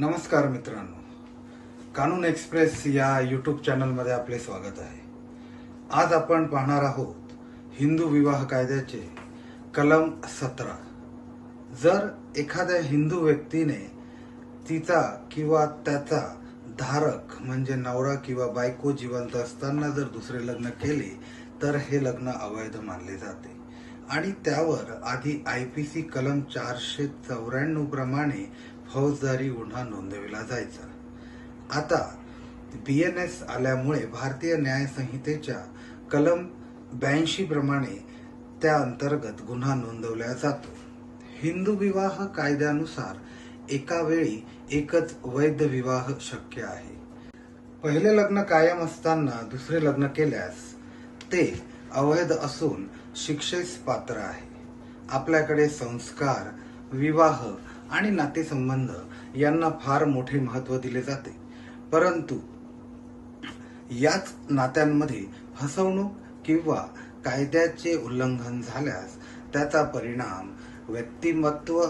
नमस्कार मित्रांनो. कानून एक्सप्रेस या यूट्यूब चॅनलमध्ये आपले स्वागत आहे. आज आपण पाहणार आहोत हिंदू विवाह कायद्याचे कलम सतरा. जर एखाद्या हिंदू व्यक्तीने तिचा किंवा त्याचा धारक म्हणजे नवरा किंवा बायको जिवंत असताना जर दुसरे लग्न केले तर हे लग्न अवैध मानले जाते. आणि त्यावर आधी आय पी सी कलम चारशे चौऱ्याण्णव प्रमाणे फौजदारी गुन्हा नोंदविला जायचा. आता बी एन एस आल्यामुळे भारतीय न्यायसंहितेच्या कलम ब्याऐंशी प्रमाणे त्या अंतर्गत गुन्हा नोंदवला जातो. हिंदू विवाह कायद्यानुसार एका वेळी एकच वैध विवाह शक्य आहे. पहिले लग्न कायम असताना दुसरे लग्न केल्यास ते अवैध असून शिक्षेस पात्र आहे. आपल्याकडे संस्कार विवाह आणि नातेसंबंध यांना फार मोठे महत्त्व दिले जाते. परंतु याच नात्यांमध्ये फसवणूक किंवा कायद्याचे उल्लंघन झाल्यास त्याचा परिणाम व्यक्तिमत्व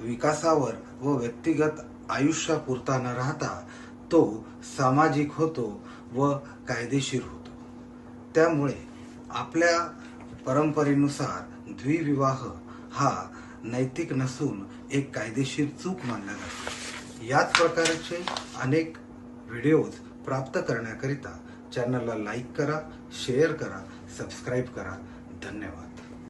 विकासावर व व्यक्तिगत आयुष्यापुरता न राहता तो सामाजिक होतो व कायदेशीर होतो. त्यामुळे आपल्या परंपरेनुसार द्विविवाह हा नैतिक नसून एक कायदेशीर चूक मानला जातो. याच प्रकारचे अनेक व्हिडिओज प्राप्त करण्याकरिता चॅनलला लाईक करा शेअर करा सबस्क्राईब करा. धन्यवाद.